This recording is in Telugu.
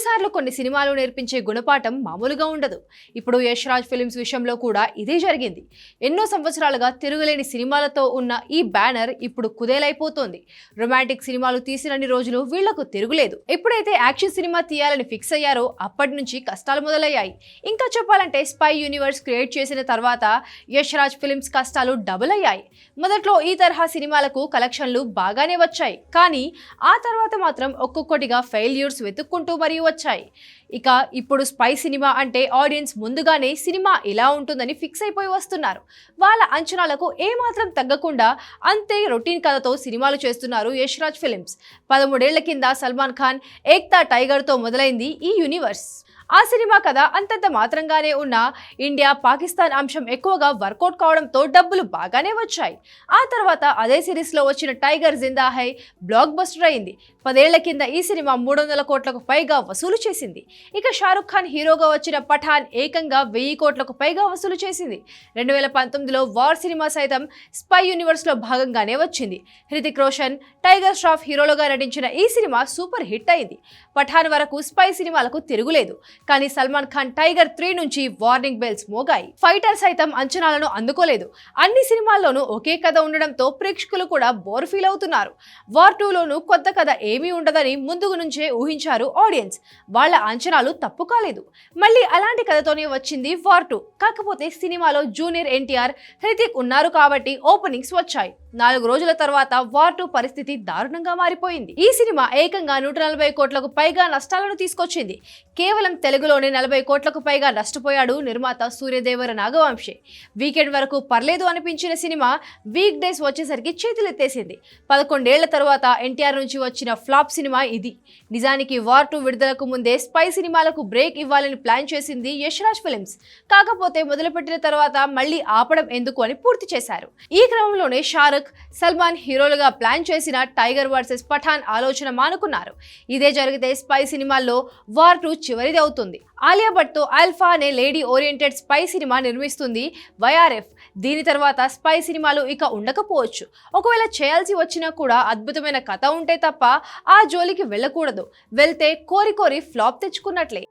కొన్నిసార్లు కొన్ని సినిమాలు నేర్పించే గుణపాఠం మామూలుగా ఉండదు. ఇప్పుడు యష్ రాజ్ ఫిలిమ్స్ విషయంలో కూడా ఇదే జరిగింది. ఎన్నో సంవత్సరాలుగా తిరుగులేని సినిమాలతో ఉన్న ఈ బ్యానర్ ఇప్పుడు కుదేలైపోతోంది. రొమాంటిక్ సినిమాలు తీసినన్ని రోజులు వీళ్ళకు తిరుగులేదు. ఎప్పుడైతే యాక్షన్ సినిమా తీయాలని ఫిక్స్ అయ్యారో అప్పటి నుంచి కష్టాలు మొదలయ్యాయి. ఇంకా చెప్పాలంటే స్పై యూనివర్స్ క్రియేట్ చేసిన తర్వాత యష్ రాజ్ ఫిలిమ్స్ కష్టాలు డబుల్ అయ్యాయి. మొదట్లో ఈ తరహా సినిమాలకు కలెక్షన్లు బాగానే వచ్చాయి. కానీ ఆ తర్వాత మాత్రం ఒక్కొక్కటిగా ఫెయిల్యూర్స్ వెతుక్కుంటూ మరియు వచ్చాయి. ఇక ఇప్పుడు స్పై సినిమా అంటే ఆడియన్స్ ముందుగానే సినిమా ఇలా ఉంటుందని ఫిక్స్ అయిపోయి వస్తున్నారు. వాళ్ళ అంచనాలకు ఏమాత్రం తగ్గకుండా అంతే రొటీన్ కథతో సినిమాలు చేస్తున్నారు యశ్రాజ్ ఫిలిమ్స్. పదమూడేళ్ళ కింద సల్మాన్ ఖాన్ ఏక్తా టైగర్తో మొదలైంది ఈ యూనివర్స్. ఆ సినిమా కథ అంతంత మాత్రంగానే ఉన్న ఇండియా పాకిస్తాన్ అంశం ఎక్కువగా వర్కౌట్ కావడంతో డబ్బులు బాగానే వచ్చాయి. ఆ తర్వాత అదే సిరీస్లో వచ్చిన tiger Zinda Hai blockbuster అయింది. పదేళ్ళ కింద ఈ సినిమా మూడు వందల కోట్లకు పైగా వసూలు చేసింది. ఇక షారుఖ్ ఖాన్ హీరోగా వచ్చిన పఠాన్ ఏకంగా వెయ్యి కోట్లకు పైగా వసూలు చేసింది. రెండు వేల పంతొమ్మిదిలో వార్ సినిమా సైతం స్పై యూనివర్స్లో భాగంగానే వచ్చింది. హృతిక్ రోషన్ టైగర్ ష్రాఫ్ హీరోలుగా నటించిన ఈ సినిమా సూపర్ హిట్ అయింది. పఠాన్ వరకు స్పై సినిమాలకు తిరుగులేదు. కానీ సల్మాన్ ఖాన్ టైగర్ త్రీ నుంచి వార్నింగ్ బెల్స్ మోగాయి. ఫైటర్ సైతం అంచనాలను అందుకోలేదు. అన్ని సినిమాల్లోనూ ఒకే కథ ఉండడంతో ప్రేక్షకులు కూడా బోర్ ఫీల్ అవుతున్నారు. వార్ టూలోనూ కొత్త కథ ఏమీ ఉండదని ముందుగు నుంచే ఊహించారు ఆడియన్స్. వాళ్ళ అంచనాలు తప్పు కాలేదు. మళ్ళీ అలాంటి కథతోనే వచ్చింది వార్ టూ. కాకపోతే సినిమాలో జూనియర్ ఎన్టీఆర్ హృతిక్ ఉన్నారు కాబట్టి ఓపెనింగ్స్ వచ్చాయి. నాలుగు రోజుల తర్వాత వార్ టూ పరిస్థితి దారుణంగా మారిపోయింది. ఈ సినిమా ఏకంగా నూట నలభై కోట్లకు పైగా నష్టాలను తీసుకొచ్చింది. కేవలం తెలుగులోనే నలభై కోట్లకు పైగా నష్టపోయాడు నిర్మాత సూర్యదేవర నాగవంశే. వీకెండ్ వరకు పర్లేదు అనిపించిన సినిమా వీక్ డేస్ వచ్చేసరికి చేతులెత్తేసింది. పదకొండేళ్ళ తర్వాత ఎన్టీఆర్ నుంచి వచ్చిన ఫ్లాప్ సినిమా ఇది. నిజానికి వార్ టూ విడుదలకు ముందే స్పై సినిమాలకు బ్రేక్ ఇవ్వాలని ప్లాన్ చేసింది యశ్రాజ్ ఫిలిమ్స్. కాకపోతే మొదలుపెట్టిన తర్వాత మళ్ళీ ఆపడం ఎందుకు అని పూర్తి చేశారు. ఈ క్రమంలోనే షారుఖ్ సల్మాన్ హీరోలుగా ప్లాన్ చేసిన టైగర్ వర్సెస్ పఠాన్ ఆలోచన మానుకున్నారు. ఇదే జరిగితే స్పై సినిమాల్లో వార్ టూ చివరిది అవుతుంది ఆలియా భట్తో ఆల్ఫా అనే లేడీ ఓరియంటెడ్ స్పై సినిమా నిర్మిస్తుంది వైఆర్ఎఫ్. దీని తర్వాత స్పై సినిమాలు ఇక ఉండకపోవచ్చు. ఒకవేళ చేయాల్సి వచ్చినా కూడా అద్భుతమైన కథ ఉంటే తప్ప ఆ జోలికి వెళ్ళకూడదు. వెళ్తే కోరి కోరి ఫ్లాప్ తెచ్చుకున్నట్లే.